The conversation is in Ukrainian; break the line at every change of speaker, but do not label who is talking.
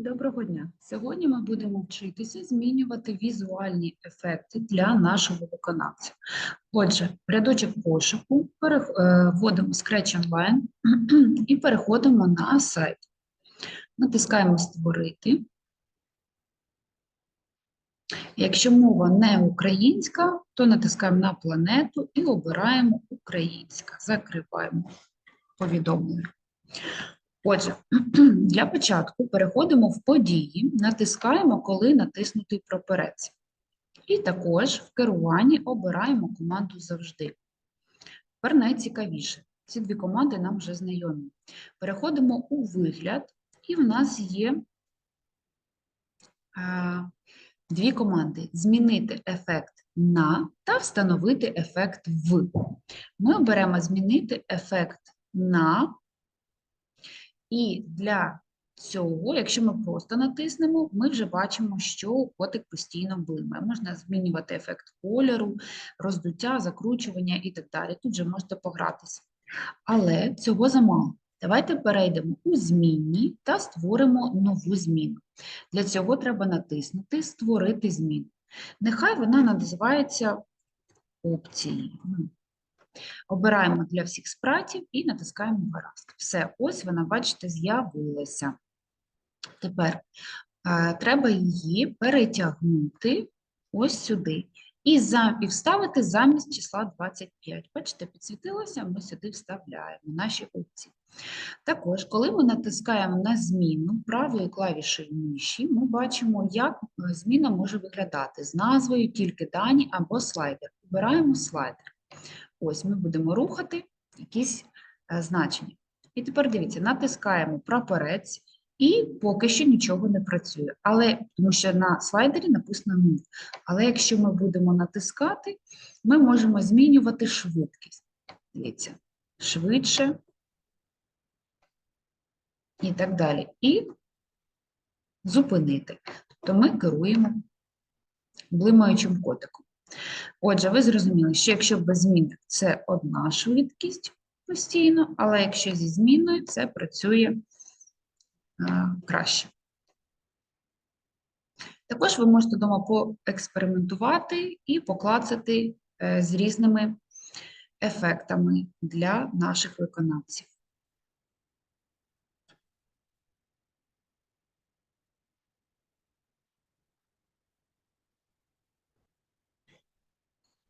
Доброго дня! Сьогодні ми будемо вчитися змінювати візуальні ефекти для нашого виконавця. Отже, рядочок пошуку е, вводимо Scratch Online і переходимо на сайт. Натискаємо Створити. Якщо мова не українська, то натискаємо на планету і обираємо українська. Закриваємо повідомлення. Отже, для початку переходимо в події, натискаємо, коли натиснутий прапорець. І також в керуванні обираємо команду завжди. Тепер найцікавіше. Ці дві команди нам вже знайомі. Переходимо у вигляд, і в нас є е, дві команди: змінити ефект на та встановити ефект в. Ми оберемо змінити ефект на. І для цього, якщо ми просто натиснемо, ми вже бачимо, що котик постійно блимає. Можна змінювати ефект кольору, роздуття, закручування і так далі. Тут вже можете погратися. Але цього замало. Давайте перейдемо у змінні та створимо нову зміну. Для цього треба натиснути Створити зміну. Нехай вона називається опції. Обираємо для всіх спратів і натискаємо гаразд. Все, ось вона, бачите, з'явилася. Тепер е, треба її перетягнути ось сюди. І, за, і вставити замість числа 25. Бачите, підсвітилося, ми сюди вставляємо наші опції. Також, коли ми натискаємо на зміну правою клавішею миші, ми бачимо, як е, зміна може виглядати з назвою тільки дані або слайдер. Обираємо слайдер. Ось ми будемо рухати якісь е, значення. І тепер дивіться, натискаємо прапорець, і поки що нічого не працює. Але тому що на слайдері написано 0. Але якщо ми будемо натискати, ми можемо змінювати швидкість. Дивіться, швидше і так далі. І зупинити. Тобто ми керуємо блимаючим котиком. Отже, ви зрозуміли, що якщо без змін це одна швидкість постійно, але якщо зі зміною це працює а, краще. Також ви можете вдома поекспериментувати і поклацати е, з різними ефектами для наших виконавців.